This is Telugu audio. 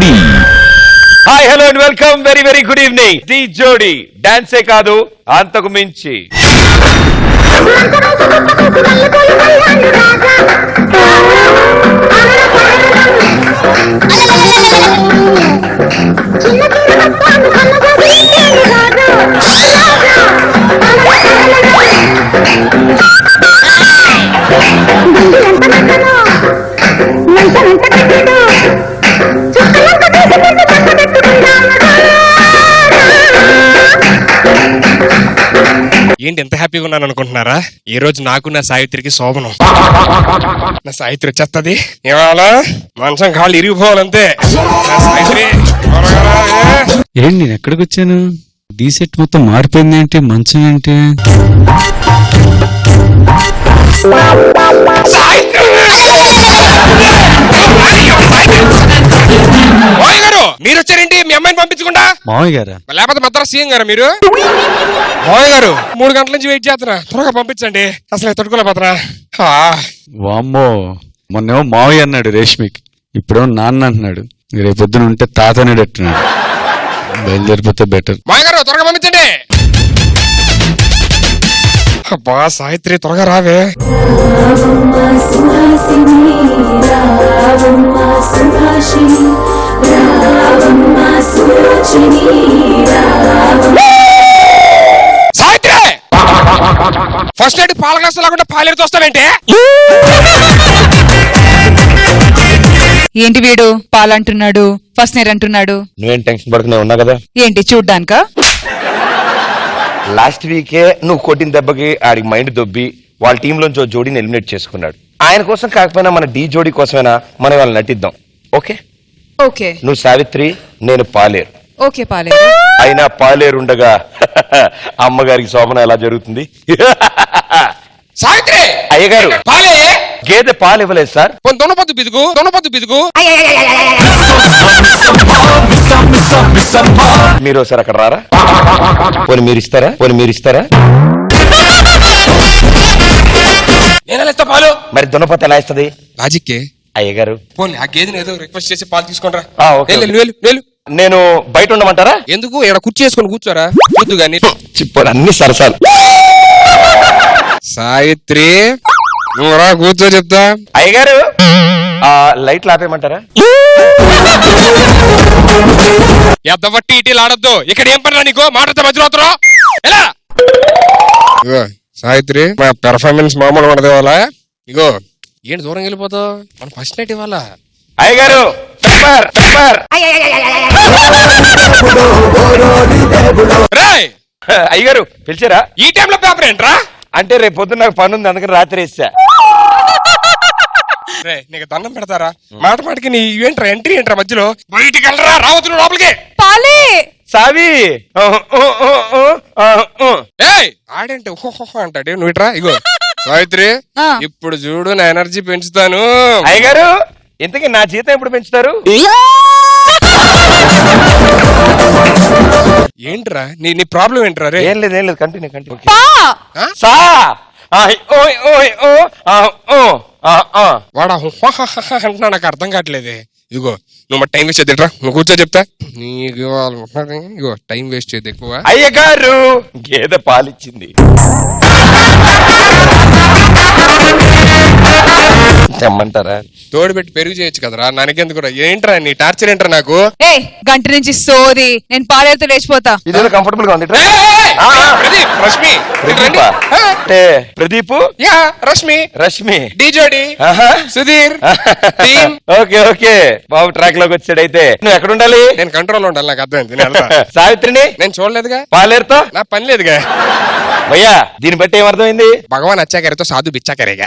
Jodi hi hello and welcome very very good evening Dhee Jodi డాన్సే కాదు అంతకు మించి ఏంటి ఎంత హ్యాపీగా ఉన్నాను అనుకుంటున్నారా? ఈ రోజు నాకు నా సావిత్రికి శోభనం. నా సావిత్రి వచ్చేస్తుంది ఇవాళ మంచం కాళ్ళు ఇరిగిపోవాలంతే. నా సావిత్రి. ఏంటి నేను ఎక్కడికి వచ్చాను? డీ సెట్ మొత్తం మారిపోయింది ఏంటి? మంచం ఏంటి? గారు మీరు వచ్చారేంటి? మీ అమ్మాయిని పంపించకుండా? మామయ్య గారా? లేకపోతే మద్రాసు సీఎం గారు మీరు? మావయ్య గారు మూడు గంటల నుంచి వెయిట్ చేస్తున్నా. త్వరగా పంపించండి. అసలు తట్టుకోలేకపోతున్నా. ఆ, వామ్మో మొన్నేమో మామయ్య అన్నాడు రేష్మికి. ఇప్పుడేమో నాన్న అంటున్నాడు. రేపొద్దున ఉంటే తాత అనేటట్టున్నాడు బయలుదేరిపోతే బెటర్ మావయ్య గారు త్వరగా పంపించండి. అబ్బా సావిత్రి త్వరగా రావే. రావమ్మ సుహాసిని రావమ్మ సుభాషిణి ఫస్ట్ నైట్ పాల గ్లాసు లేకుండా పాలేరుతో వస్తావేంటి? ఏంటి వీడు? పాలంటున్నాడు ఫస్ట్ నేర్ అంటున్నాడు. నువ్వేం టెన్షన్ పడుకునే ఉన్నా కదా? ఏంటి చూడ్డానికా? లాస్ట్ వీకే నువ్వు కొట్టిన దెబ్బకి ఆడికి మైండ్ దొబ్బి వాళ్ళ టీంలోంచి ఓ జోడీని ఎలిమినేట్ చేసుకున్నాడు. ఆయన కోసం కాకపోయినా మన డి జోడీ కోసమైనా? మనం వాళ్ళని నటిద్దాం. Okay okay. నువ్వు సావిత్రి నేను పాలేరు. ఓకే పాలే అయినా పాలేరు ఉండగా అమ్మగారికి శోభన ఎలా జరుగుతుంది? సావిత్రి! అయ్యగారు! పాలే! గేదె పాలు ఇవ్వలేదు సార్. దొనపొద్దు బిదుగు దొనపొద్దు బిదుగు మీరు ఒకసారి అక్కడ రారా? పోనీ మీరు ఇస్తారా? పోనీ మీరు ఇస్తారా? ఇస్తా పాలు? మరి దున్నపోతే ఎలా ఇస్తుంది? లాజిక్కే అయ్యగారు. పోనీ ఆ గేదెని ఏదో రిక్వెస్ట్ చేసి పాలు తీసుకుంటా ఆ, ఓకే, ఓకే. వెళ్ళు వెళ్ళు నేను బయట ఉండమంటారా? ఎందుకు? ఇక్కడ కుర్చీ వేసుకొని కూర్చోరా? చూద్దు గాని. చిప్పోడు అన్ని సరసాలు. సావిత్రి నువ్వు రా కూర్చో చెప్తా. అయ్యగారు ఆ లైట్లు ఆపేయమంటారా? ఎద్దబట్టి ఇటీలు ఆడొద్దు. ఇక్కడ ఏం పనిరా నీకు? మాటతో మధ్యలో? ఎలా ఇగో సావిత్రి మా పెర్ఫార్మెన్స్ మామూలు ఉండదు ఇగో ఏంటి దూరం వెళ్ళిపోతావు? మన ఫస్ట్ నైట్ ఇవాళ అయ్యగారు రేయ్! అయ్యగారు పిలిచారా? ఈ టైంలో పేపర్ ఏంట్రా? అంటే రేపు పొద్దున్న నాకు పని ఉంది అందుకని రాత్రి వేసా రే నీకు దండం పెడతారా? మాట మాటకి నీ ఏంట్రా ఎంట్రీ ఏంట్రా మధ్యలో? బయటికి వెళ్ళరా రావద్దు నువ్వు లోపలికి. పాలే! సావి. ఏయ్ ఆడంటే? ఓహో అంటాడు. నువ్వు ఇట్రా ఇగో. సావిత్రి. ఇప్పుడు చూడు నా ఎనర్జీ పెంచుతాను. అయ్యగారు ఇంతకీ నా జీతం ఎప్పుడు పెంచుతారు? ఏంట్రా? నీ నీ ప్రాబ్లం ఏంట్రా రే? ఏం లేదు ఏం లేదు కంటిన్యూ కంటిన్యూ ఆ? సా! ఆ, ఓయ్ ఓయ్ ఓ ఆ, ఓ ఆ, ఆ. వాడా అంటున్నా నాకు అర్థం కావట్లేదే. ఇగో నువ్వు టైం వేస్ట్ చేయద్దురా. నువ్వు కూర్చో చెప్తా. నీకు టైం వేస్ట్ చేయద్దు ఎక్కువ అయ్యగారు గేదె పాలిచ్చింది. తెమ్మంటారా? తోడు పెట్టి పెరుగు చేయొచ్చు కదరా. నాకెందుకు కూడా ఏంట్రా నీ టార్చర్ ఏంట్రా నాకు? ఏ గంట నుంచి సోది. నేను పాలేరుతో లేచిపోతా. ఇదేదో కంఫర్టబుల్గా ఉంది. ఆ, ఆ. ప్రదీప్ రష్మి. ప్రదీపా? అంటే ప్రదీప్? యా రష్మి. రష్మి. డి జోడి ఆహా. సుధీర్. టీమ్. Okay okay. బాబు ట్రాక్లోకి వచ్చాడైతే. నువ్వు ఎక్కడ ఉండాలి? నేను కంట్రోల్ ఉండాలి నాకు అర్థమైంది. నేను వెళ్తా. సావిత్రిని? నేను చూడలేదుగా. పాలేరుతో? నా పని లేదుగా. భయ్యా దీన్ని బట్టి ఏమర్థమైంది? భగవాన్ అచ్చాకరితో సాధు బిచ్చాకరేగా.